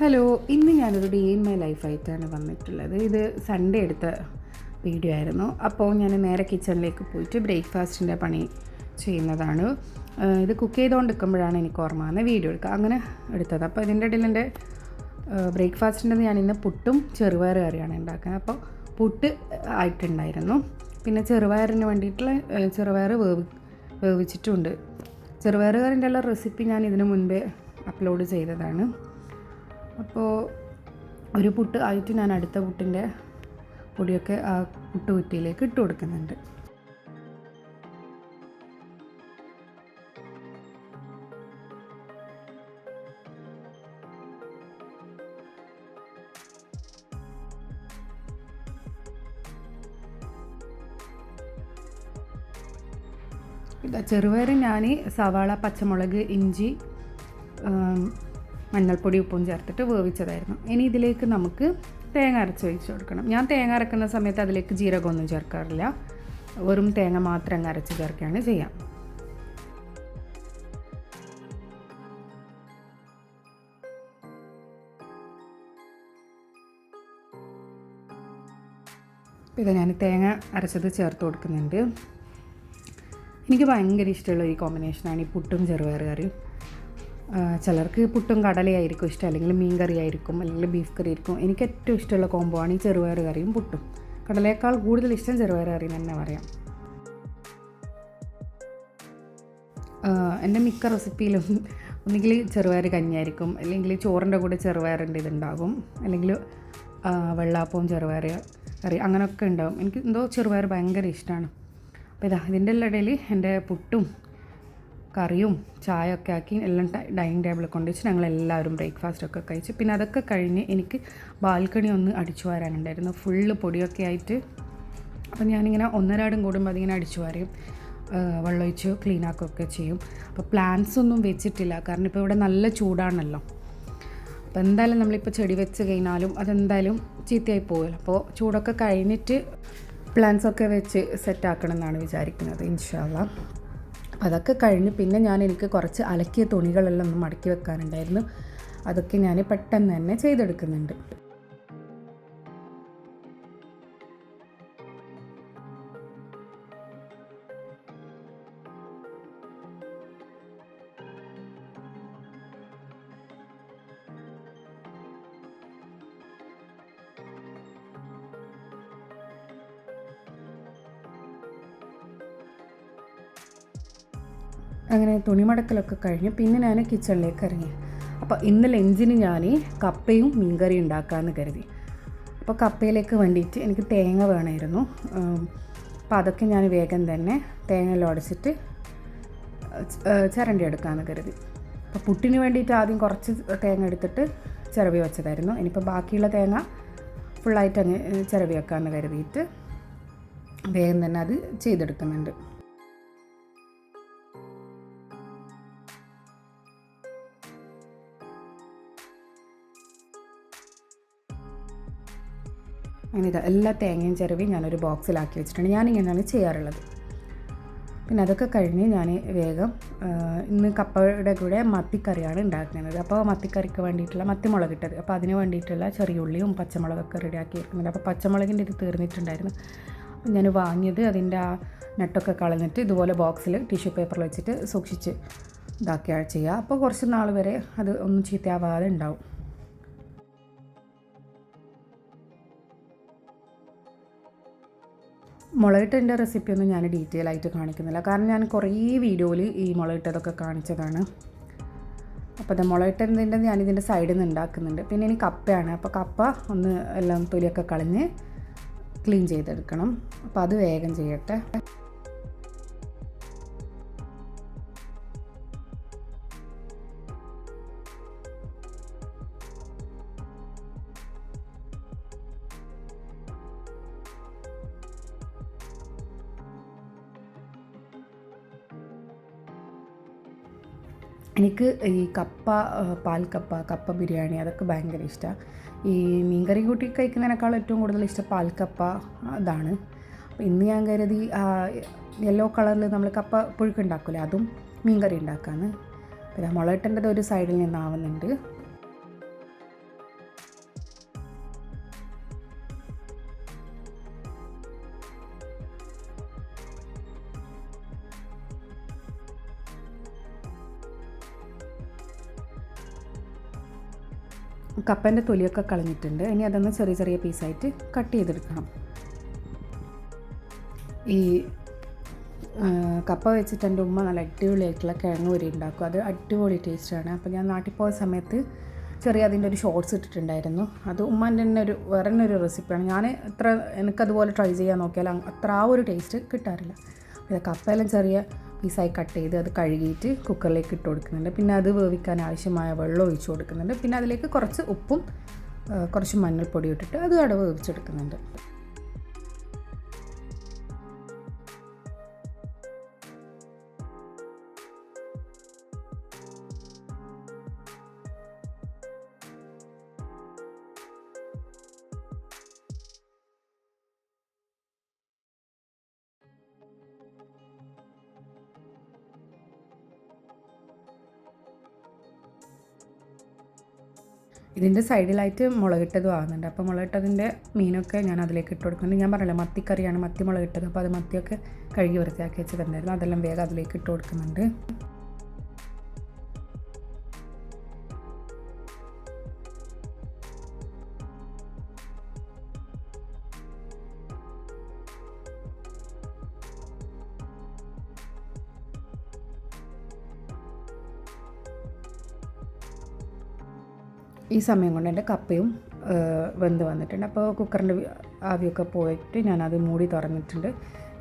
Hello ഇന്ന് ഞാനൊരു day in my ലൈഫായിട്ടാണ് വന്നിട്ടുള്ളത്. ഇത് സൺഡേ എടുത്ത വീഡിയോ ആയിരുന്നു. അപ്പോൾ ഞാൻ നേരെ കിച്ചണിലേക്ക് പോയിട്ട് ബ്രേക്ക്ഫാസ്റ്റിന്റെ പണി ചെയ്യുന്നതാണ്. ഇത് കുക്ക് ചെയ്തുകൊണ്ടിരിക്കുമ്പോഴാണ് എനിക്ക് ഓർമ്മ വന്നത്. വീഡിയോ എടുക്കുക. അങ്ങനെ എടുത്തത്. അപ്പോൾ ഇതിന്റെ ഇടയിൽ എന്റെ ബ്രേക്ക്ഫാസ്റ്റിന്റെ ഞാൻ ഇന്ന് പുട്ടും ചെറുപയർ കറിയാണ് ഉണ്ടാക്കുന്നത്. അപ്പോൾ പുട്ട് ആയിട്ടുണ്ടായിരുന്നു. പിന്നെ ചെറുപയറിന് വേണ്ടിയിട്ടുള്ള ചെറുപയർ വേവ് വേവിച്ചിട്ടുമുണ്ട് ചെറുപയർ കറിന്റെ എല്ലാ റെസിപ്പി ഞാൻ ഇതിനു മുൻപേ അപ്ലോഡ് ചെയ്തതാണ്. അപ്പോൾ ഒരു പുട്ട് ആയിട്ട് ഞാൻ അടുത്ത പുട്ടിന്റെ പൊടിയൊക്കെ ആ പുട്ട് കുറ്റിയിലേക്ക് ഇട്ട് കൊടുക്കുന്നുണ്ട്. ചെറുപയർ ഞാൻ സവാള പച്ചമുളക് ഇഞ്ചി മഞ്ഞൾപ്പൊടി ഉപ്പും ചേർത്തിട്ട് വേവിച്ചതായിരുന്നു. ഇനി ഇതിലേക്ക് നമുക്ക് തേങ്ങ അരച്ച് ഒഴിച്ച് കൊടുക്കണം. ഞാൻ തേങ്ങ അരക്കുന്ന സമയത്ത് അതിലേക്ക് ജീരകമൊന്നും ചേർക്കാറില്ല. വെറും തേങ്ങ മാത്രം അങ്ങ് അരച്ച് ചേർക്കുകയാണ് ചെയ്യാം. ഇത് ഞാൻ തേങ്ങ അരച്ചത് ചേർത്ത് കൊടുക്കുന്നുണ്ട്. എനിക്ക് ഭയങ്കര ഇഷ്ടമുള്ള ഈ കോമ്പിനേഷനാണ് ഈ പുട്ടും ചെറുപയർ കറിയും ചിലർക്ക് പുട്ടും കടലയായിരിക്കും ഇഷ്ടം അല്ലെങ്കിൽ മീൻ കറി ആയിരിക്കും അല്ലെങ്കിൽ ബീഫ് കറി ആയിരിക്കും എനിക്ക് ഏറ്റവും ഇഷ്ടമുള്ള കോംബോ ആണ് ഈ ചെറുപയർ കറിയും പുട്ടും. കടലയേക്കാൾ കൂടുതൽ ഇഷ്ടം ചെറുപയർ കറി തന്നെ പറയാം. എന്റെ മിക്ക റെസിപ്പിയിലും ഒന്നുകിൽ ചെറുപയർ കഞ്ഞിയായിരിക്കും അല്ലെങ്കിൽ ചോറിന്റെ കൂടെ ചെറുപയറിന്റെ ഇതുണ്ടാകും അല്ലെങ്കിൽ വെള്ളാപ്പവും ചെറുപയർ കറി അങ്ങനെയൊക്കെ ഉണ്ടാകും. എനിക്ക് എന്തോ ചെറുപയർ ഭയങ്കര ഇഷ്ടമാണ്. അപ്പോൾ ഇതാ ഇതിന്റെ ഇടയിൽ എന്റെ പുട്ടും കറിയും ചായ ഒക്കെ ആക്കി എല്ലാം ഡൈനിങ് ടേബിളിൽ കൊണ്ടുവച്ച് ഞങ്ങൾ എല്ലാവരും ബ്രേക്ക്ഫാസ്റ്റ് ഒക്കെ കഴിച്ചു. പിന്നെ അതൊക്കെ കഴിഞ്ഞ് എനിക്ക് ബാൽക്കണി ഒന്ന് അടിച്ചു വാരാനുണ്ടായിരുന്നു. ഫുള്ള് പൊടിയൊക്കെ ആയിട്ട് അപ്പം ഞാനിങ്ങനെ ഒന്നരാടും കൂടുമ്പോൾ അതിങ്ങനെ അടിച്ചു വാരും. വെള്ളമൊഴിച്ച് ക്ലീൻ ആക്കുകയൊക്കെ ചെയ്യും. അപ്പോൾ പ്ലാന്റ്സ് ഒന്നും വെച്ചിട്ടില്ല. കാരണം ഇപ്പോൾ ഇവിടെ നല്ല ചൂടാണല്ലോ. അപ്പോൾ എന്തായാലും നമ്മളിപ്പോൾ ചെടി വെച്ച് കഴിഞ്ഞാലും അതെന്തായാലും ചീത്തയായി പോകുമല്ലോ അപ്പോൾ ചൂടൊക്കെ കഴിഞ്ഞിട്ട് പ്ലാന്റ്സൊക്കെ വെച്ച് സെറ്റാക്കണം എന്നാണ് വിചാരിക്കുന്നത്. ഇൻഷാല്ല അതൊക്കെ കഴിഞ്ഞ് പിന്നെ ഞാൻ എനിക്ക് കുറച്ച് അലക്കിയ തുണികളെല്ലാം ഒന്ന് മടക്കി വെക്കാനുണ്ടായിരുന്നു. അതൊക്കെ ഞാൻ പെട്ടെന്ന് തന്നെ ചെയ്തെടുക്കുന്നുണ്ട്. അങ്ങനെ തുണിമടക്കലൊക്കെ കഴിഞ്ഞ് പിന്നെ ഞാൻ കിച്ചണിലേക്ക് ഇറങ്ങി. അപ്പോൾ ഇന്ന് ലഞ്ചിന് ഞാൻ കപ്പയും മീൻകറിയും ഉണ്ടാക്കാമെന്ന് കരുതി. അപ്പോൾ കപ്പയിലേക്ക് വേണ്ടിയിട്ട് എനിക്ക് തേങ്ങ വേണമായിരുന്നു. അപ്പോൾ അതൊക്കെ ഞാൻ വേഗം തന്നെ തേങ്ങ ഉടച്ചിട്ട് ചിരണ്ടി എടുക്കാമെന്ന് കരുതി. അപ്പോൾ പുട്ടിന് വേണ്ടിയിട്ട് ആദ്യം കുറച്ച് തേങ്ങ എടുത്തിട്ട് ചിരവി വെച്ചതായിരുന്നു. ഇനിയിപ്പോൾ ബാക്കിയുള്ള തേങ്ങ ഫുള്ളായിട്ട് അങ്ങ് ചിരവി വെക്കാമെന്ന് കരുതിയിട്ട് വേഗം തന്നെ അത് ചെയ്തെടുക്കുന്നുണ്ട്. അങ്ങനെ ഇതാ എല്ലാ തേങ്ങയും ചിരവി ഞാനൊരു ബോക്സിലാക്കി വെച്ചിട്ടുണ്ട്. ഞാനിങ്ങനെയാണ് ചെയ്യാറുള്ളത്. പിന്നെ അതൊക്കെ കഴിഞ്ഞ് ഞാൻ വേഗം ഇന്ന് കപ്പയുടെ കൂടെ മത്തിക്കറിയാണ് ഉണ്ടാക്കുന്നത്. അപ്പോൾ മത്തിക്കറിക്ക് വേണ്ടിയിട്ടുള്ള മത്തിമുളക് ഇട്ടത് അപ്പോൾ അതിന് വേണ്ടിയിട്ടുള്ള ചെറിയ ഉള്ളിയും പച്ചമുളകൊക്കെ റെഡിയാക്കി വെക്കുന്നുണ്ട്. അപ്പോൾ പച്ചമുളകിന്റെ ഇത് തീർന്നിട്ടുണ്ടായിരുന്നു. അപ്പോൾ ഞാൻ വാങ്ങിയത് അതിന്റെ ആ നെട്ടൊക്കെ കളഞ്ഞിട്ട് ഇതുപോലെ ബോക്സിൽ ടിഷ്യൂ പേപ്പറിൽ വെച്ചിട്ട് സൂക്ഷിച്ച് ഇതാക്കിയാൽ ചെയ്യുക. അപ്പോൾ കുറച്ച് നാൾ വരെ അത് ഒന്നും ചീത്തയാവാതെ ഉണ്ടാവും. മുളകിട്ടതിന്റെ റെസിപ്പി ഒന്നും ഞാൻ ഡീറ്റെയിൽ ആയിട്ട് കാണിക്കുന്നില്ല. കാരണം ഞാൻ കുറേ വീഡിയോയിൽ ഈ മുളകിട്ടതൊക്കെ കാണിച്ചതാണ്. അപ്പോൾ അത് മുളകിട്ടതിന്റെ ഞാനിതിന്റെ സൈഡിൽ നിന്ന് ഉണ്ടാക്കുന്നുണ്ട്. പിന്നെ ഇനി കപ്പയാണ്. അപ്പോൾ കപ്പ ഒന്ന് എല്ലാം തൊലിയൊക്കെ കളഞ്ഞ് ക്ലീൻ ചെയ്തെടുക്കണം. അപ്പോൾ അത് വേഗം ചെയ്യട്ടെ. എനിക്ക് ഈ കപ്പ പാൽക്കപ്പ കപ്പ ബിരിയാണി അതൊക്കെ ഭയങ്കര ഇഷ്ടമാണ് ഈ മീൻകറി കൂട്ടി കഴിക്കുന്നതിനേക്കാൾ ഏറ്റവും കൂടുതൽ ഇഷ്ടം പാൽക്കപ്പ അതാണ്. ഇന്ന് ഞാൻ കരുതി യെല്ലോ കളറിൽ നമ്മൾ കപ്പ പുഴുക്കുണ്ടാക്കില്ലേ അതും മീൻകറി ഉണ്ടാക്കാമെന്ന് പിന്നെ മുളകിട്ടേണ്ടത് ഒരു സൈഡിൽ നിന്നാവുന്നുണ്ട്. കപ്പേന്റെ തൊലിയൊക്കെ കളഞ്ഞിട്ടുണ്ട്. ഇനി അതൊന്ന് ചെറിയ ചെറിയ പീസായിട്ട് കട്ട് ചെയ്തെടുക്കണം. ഈ കപ്പ വെച്ചിട്ട് എന്റെ ഉമ്മ നല്ല അടിപൊളിയായിട്ടുള്ള കിഴങ്ങ് വരി ഉണ്ടാക്കും. അത് അടിപൊളി ടേസ്റ്റാണ്. അപ്പോൾ ഞാൻ നാട്ടിൽ പോയ സമയത്ത് ചെറിയ അതിന്റെ ഒരു ഷോർട്സ് ഇട്ടിട്ടുണ്ടായിരുന്നു. അത് ഉമ്മാന്റെ തന്നെ ഒരു വേറെ തന്നെ ഒരു റെസിപ്പിയാണ്. ഞാൻ എത്ര എനിക്കതുപോലെ ട്രൈ ചെയ്യാൻ നോക്കിയാൽ അത്ര ആ ഒരു ടേസ്റ്റ് കിട്ടാറില്ല. കപ്പയിലും ചെറിയ പീസായി കട്ട് ചെയ്ത് അത് കഴുകിയിട്ട് കുക്കറിലേക്ക് ഇട്ട് കൊടുക്കുന്നുണ്ട്. പിന്നെ അത് വേവിക്കാൻ ആവശ്യമായ വെള്ളം ഒഴിച്ച് കൊടുക്കുന്നുണ്ട്. പിന്നെ അതിലേക്ക് കുറച്ച് ഉപ്പും കുറച്ച് മഞ്ഞൾപ്പൊടി ഇട്ടിട്ട് അത് അവിടെ വേവിച്ചെടുക്കുന്നുണ്ട് ഇതിന്റെ സൈഡിലായിട്ട് മുളകിട്ടതും ആകുന്നുണ്ട് അപ്പോൾ മുളകിട്ടതിന്റെ മീനൊക്കെ ഞാൻ അതിലേക്ക് ഇട്ട് കൊടുക്കുന്നുണ്ട്. ഞാൻ പറഞ്ഞില്ല മത്തിക്കറിയാണ് മത്തി മുളകിട്ടത്. അപ്പോൾ അത് മത്തിയൊക്കെ കഴുകി വൃത്തിയാക്കി വെച്ചിട്ടുണ്ടായിരുന്നു അതെല്ലാം വേഗം അതിലേക്ക് ഇട്ട് കൊടുക്കുന്നുണ്ട്. ഈ സമയം കൊണ്ട് എന്റെ കപ്പയും വെന്ത് വന്നിട്ടുണ്ട്. അപ്പോൾ കുക്കറിന്റെ ആവിയൊക്കെ പോയിട്ട് ഞാനത് മൂടി തുറന്നിട്ടുണ്ട്.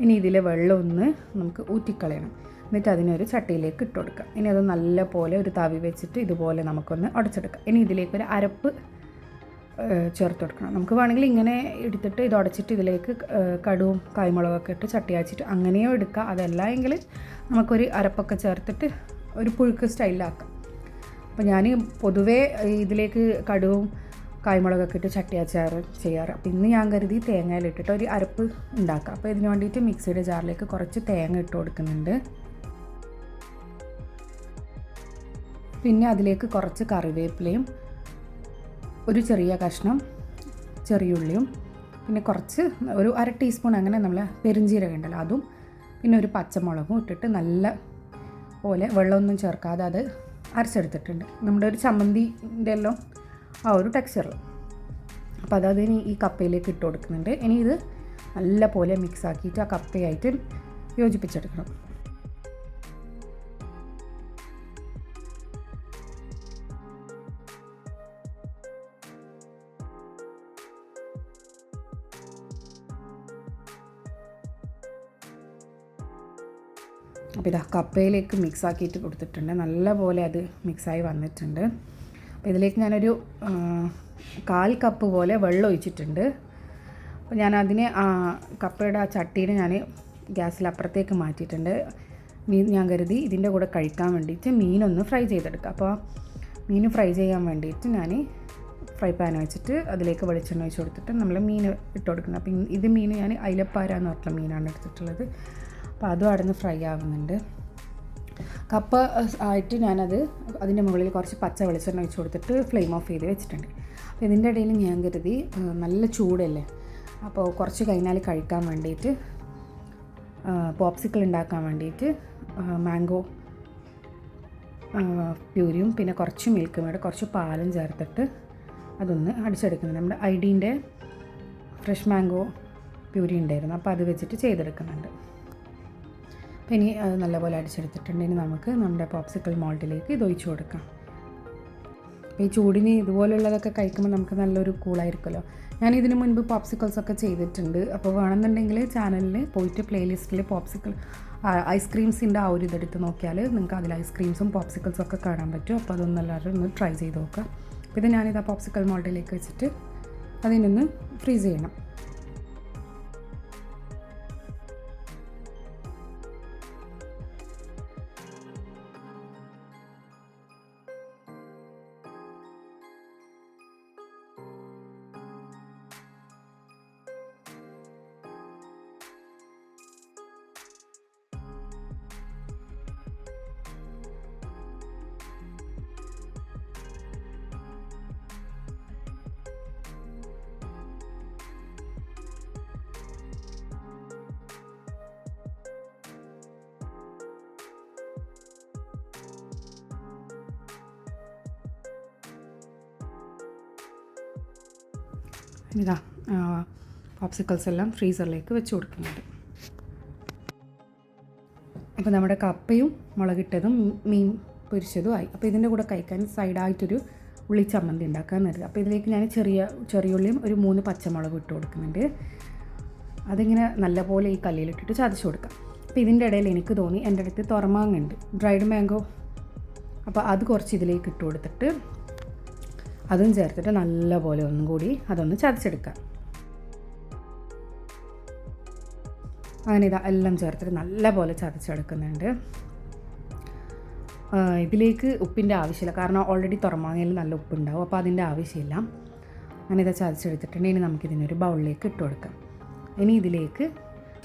ഇനി ഇതിലെ വെള്ളം ഒന്ന് നമുക്ക് ഊറ്റിക്കളയണം. എന്നിട്ട് അതിനൊരു ചട്ടിയിലേക്ക് ഇട്ട് കൊടുക്കാം. ഇനി അത് നല്ല പോലെ ഒരു തവി വെച്ചിട്ട് ഇതുപോലെ നമുക്കൊന്ന് ഉടച്ചെടുക്കാം. ഇനി ഇതിലേക്ക് ഒരു അരപ്പ് ചേർത്ത് കൊടുക്കണം. നമുക്ക് വേണമെങ്കിൽ ഇങ്ങനെ എടുത്തിട്ട് ഇത് അടച്ചിട്ട് ഇതിലേക്ക് കടുവും കായ്മുളകൊക്കെ ഇട്ട് ചട്ടിയാച്ചിട്ട് അങ്ങനെയോ എടുക്കാം. അതല്ല എങ്കിൽ നമുക്കൊരു അരപ്പൊക്കെ ചേർത്തിട്ട് ഒരു പുഴുക്ക് സ്റ്റൈലിലാക്കാം. അപ്പോൾ ഞാൻ പൊതുവേ ഇതിലേക്ക് കടുവും കായ്മുളകൊക്കെ ഇട്ട് അച്ചാർ ചെയ്യാറ്. അപ്പോൾ ഇന്ന് ഞാൻ കരുതി തേങ്ങയിലിട്ടിട്ട് ഒരു അരപ്പ് ഉണ്ടാക്കുക അപ്പോൾ ഇതിന് വേണ്ടിയിട്ട് മിക്സിയുടെ ജാറിലേക്ക് കുറച്ച് തേങ്ങ ഇട്ട് കൊടുക്കുന്നുണ്ട്. പിന്നെ അതിലേക്ക് കുറച്ച് കറിവേപ്പിലയും ഒരു ചെറിയ കഷ്ണം ചെറിയുള്ളിയും പിന്നെ കുറച്ച് ഒരു അര ടീസ്പൂൺ അങ്ങനെ നമ്മൾ പെരിഞ്ചീരകം ഉണ്ടല്ലോ അതും പിന്നെ ഒരു പച്ചമുളകും ഇട്ടിട്ട് നല്ല പോലെ വെള്ളമൊന്നും ചേർക്കാതെ അത് അരച്ചെടുത്തിട്ടുണ്ട്. നമ്മുടെ ഒരു ചമ്മന്തിന്റെ എല്ലാം ആ ഒരു ടെക്സ്ചറിൽ അപ്പോൾ അതത് ഇനി ഈ കപ്പയിലേക്ക് ഇട്ട് കൊടുക്കുന്നുണ്ട്. ഇനി ഇത് നല്ല പോലെ മിക്സ് ആക്കിയിട്ട് ആ കപ്പയായിട്ട് യോജിപ്പിച്ചെടുക്കണം. അപ്പോൾ ഇതാ കപ്പയിലേക്ക് മിക്സ് ആക്കിയിട്ട് കൊടുത്തിട്ടുണ്ട്. നല്ലപോലെ അത് മിക്സായി വന്നിട്ടുണ്ട്. അപ്പോൾ ഇതിലേക്ക് ഞാനൊരു കാൽ കപ്പ് പോലെ വെള്ളം ഒഴിച്ചിട്ടുണ്ട്. അപ്പോൾ ഞാൻ അതിനെ കപ്പയുടെ ആ ചട്ടീനെ ഞാൻ ഗ്യാസിൽ അപ്പുറത്തേക്ക് മാറ്റിയിട്ടുണ്ട്. മീൻ ഞാൻ കരുതി ഇതിന്റെ കൂടെ കഴിക്കാൻ വേണ്ടിയിട്ട് മീനൊന്ന് ഫ്രൈ ചെയ്തെടുക്കുക അപ്പോൾ മീൻ ഫ്രൈ ചെയ്യാൻ വേണ്ടിയിട്ട് ഞാൻ ഫ്രൈ പാൻ വെച്ചിട്ട് അതിലേക്ക് വെളിച്ചെണ്ണ ഒഴിച്ച് കൊടുത്തിട്ട് നമ്മൾ മീൻ ഇട്ട് കൊടുക്കുന്നത്. അപ്പം ഇത് മീൻ ഞാൻ അയിലപ്പാര എന്ന് പറഞ്ഞിട്ടുള്ള മീനാണ് എടുത്തിട്ടുള്ളത്. അപ്പോൾ അതും അവിടെ നിന്ന് ഫ്രൈ ആകുന്നുണ്ട് കപ്പ ആയിട്ട് ഞാനത് അതിന്റെ മുകളിൽ കുറച്ച് പച്ച വെളിച്ചെണ്ണ ഒഴിച്ച് കൊടുത്തിട്ട് ഫ്ലെയിം ഓഫ് ചെയ്ത് വെച്ചിട്ടുണ്ട്. അപ്പോൾ ഇതിന്റെ ഇടയിൽ ഞാൻ കരുതി നല്ല ചൂടല്ലേ? അപ്പോൾ കുറച്ച് കഴിഞ്ഞാൽ കഴിക്കാൻ വേണ്ടിയിട്ട് പോപ്സിക്കിൾ ഉണ്ടാക്കാൻ വേണ്ടിയിട്ട് മാംഗോ പ്യൂരിയും പിന്നെ കുറച്ച് മിൽക്കും വേണ്ട കുറച്ച് പാലും ചേർത്തിട്ട് അതൊന്ന് അടിച്ചെടുക്കുന്നത് നമ്മുടെ ഐഡീന്റെ ഫ്രഷ് മാംഗോ പ്യൂരി ഉണ്ടായിരുന്നു. അപ്പോൾ അത് വെച്ചിട്ട് ചെയ്തെടുക്കുന്നുണ്ട്. അപ്പോൾ ഇനി അത് നല്ലപോലെ അടിച്ചെടുത്തിട്ടുണ്ട്. ഇനി നമുക്ക് നമ്മുടെ പോപ്സിക്കൽ മോൾഡിലേക്ക് ഇത് ഒഴിച്ചു കൊടുക്കാം. അപ്പോൾ ഈ ചൂടിന് ഇതുപോലുള്ളതൊക്കെ കഴിക്കുമ്പോൾ നമുക്ക് നല്ലൊരു കൂളായിരിക്കുമല്ലോ ഞാൻ ഇതിന് മുൻപ് പോപ്സിക്കിൾസ് ഒക്കെ ചെയ്തിട്ടുണ്ട്. അപ്പോൾ വേണമെന്നുണ്ടെങ്കിൽ ചാനലിൽ പോയിട്ട് പ്ലേലിസ്റ്റിൽ പോപ്സിക്കിൾ ഐസ്ക്രീംസിന്റെ ആ ഒരു ഇതെടുത്ത് നോക്കിയാൽ നിങ്ങൾക്ക് അതിൽ ഐസ്ക്രീംസും പോപ്സിക്കിൾസും ഒക്കെ കാണാൻ പറ്റും. അപ്പോൾ അതൊന്നും എല്ലാവരും ഒന്ന് ട്രൈ ചെയ്ത് നോക്കുക അപ്പോൾ ഇത് ഞാനിത് ആ പോപ്സിക്കിൾ മോൾഡിലേക്ക് വെച്ചിട്ട് അതിനൊന്ന് ഫ്രീസ് ചെയ്യണം. ഇതാ പോപ്സിക്കൽസ് എല്ലാം ഫ്രീസറിലേക്ക് വെച്ച് കൊടുക്കുന്നുണ്ട് അപ്പോൾ നമ്മുടെ കപ്പയും മുളകിട്ടതും മീൻ പൊരിച്ചതും ആയി. അപ്പോൾ ഇതിന്റെ കൂടെ കഴിക്കാൻ സൈഡായിട്ടൊരു ഉള്ളി ചമ്മന്തി ഉണ്ടാക്കാൻ അപ്പോൾ ഇതിലേക്ക് ഞാൻ ചെറിയ ചെറിയുള്ളിയും ഒരു മൂന്ന് പച്ചമുളകും ഇട്ട് കൊടുക്കുന്നുണ്ട്. അതിങ്ങനെ നല്ലപോലെ ഈ കല്ലിലിട്ടിട്ട് ചതച്ച് കൊടുക്കാം. അപ്പോൾ ഇതിന്റെ ഇടയിൽ എനിക്ക് തോന്നി എന്റെ അടുത്ത് തുറമാങ്ങ ഉണ്ട് ഡ്രൈഡ് മാംഗോ അപ്പോൾ അത് കുറച്ച് ഇതിലേക്ക് ഇട്ട് കൊടുത്തിട്ട് അതും ചേർത്തിട്ട് നല്ലപോലെ ഒന്നും കൂടി അതൊന്ന് ചതച്ചെടുക്കാം അങ്ങനെ ഇതാ എല്ലാം ചേർത്തിട്ട് നല്ലപോലെ ചതച്ചെടുക്കുന്നുണ്ട്. ഇതിലേക്ക് ഉപ്പിന്റെ ആവശ്യമില്ല. കാരണം ഓൾറെഡി തുറമാങ്ങയിൽ നല്ല ഉപ്പുണ്ടാവും. അപ്പോൾ അതിന്റെ ആവശ്യമില്ല. അങ്ങനെ ഇത് ചതച്ചെടുത്തിട്ടുണ്ട്. ഇനി നമുക്കിതിനൊരു ബൗളിലേക്ക് ഇട്ട് കൊടുക്കാം. ഇനി ഇതിലേക്ക്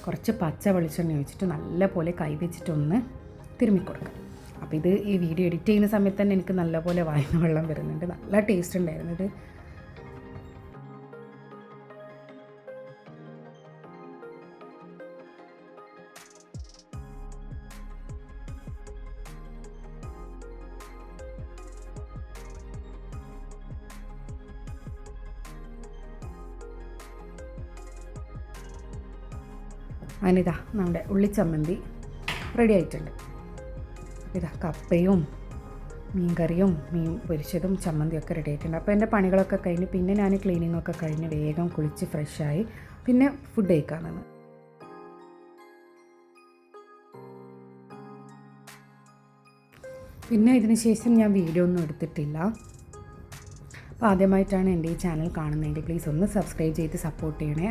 കുറച്ച് പച്ച വെളിച്ചെണ്ണ ഒഴിച്ചിട്ട് നല്ലപോലെ കൈ വെച്ചിട്ടൊന്ന് തിരുമ്മി കൊടുക്കാം അപ്പോൾ ഇത് ഈ വീഡിയോ എഡിറ്റ് ചെയ്യുന്ന സമയത്ത് തന്നെ എനിക്ക് നല്ലപോലെ വായന വെള്ളം വരുന്നുണ്ട്. നല്ല ടേസ്റ്റ് ഉണ്ടായിരുന്നു ഇത്. അതിനിതാ നമ്മുടെ ഉള്ളിച്ചമ്മന്തി റെഡി ആയിട്ടുണ്ട്. ഇതാ കപ്പയും മീൻകറിയും മീൻ പൊരിച്ചതും ചമ്മന്തിയും ഒക്കെ റെഡി ആയിട്ടുണ്ട്. അപ്പോൾ എന്റെ പണികളൊക്കെ കഴിഞ്ഞ് പിന്നെ ഞാൻ ക്ലീനിങ്ങൊക്കെ കഴിഞ്ഞ് വേഗം കുളിച്ച് ഫ്രഷായി പിന്നെ ഫുഡ് കഴിക്കാൻ നിന്ന് പിന്നെ ഇതിന് ശേഷം ഞാൻ വീഡിയോ ഒന്നും എടുത്തിട്ടില്ല. അപ്പോൾ ആദ്യമായിട്ടാണ് എന്റെ ഈ ചാനൽ കാണുന്നതെങ്കിൽ പ്ലീസ് ഒന്ന് സബ്സ്ക്രൈബ് ചെയ്ത് സപ്പോർട്ട് ചെയ്യണേ.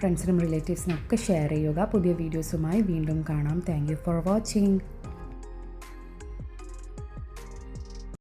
ഫ്രണ്ട്സിനും റിലേറ്റീവ്സിനും ഒക്കെ ഷെയർ ചെയ്യുക. പുതിയ വീഡിയോസുമായി വീണ്ടും കാണാം. Thank for watching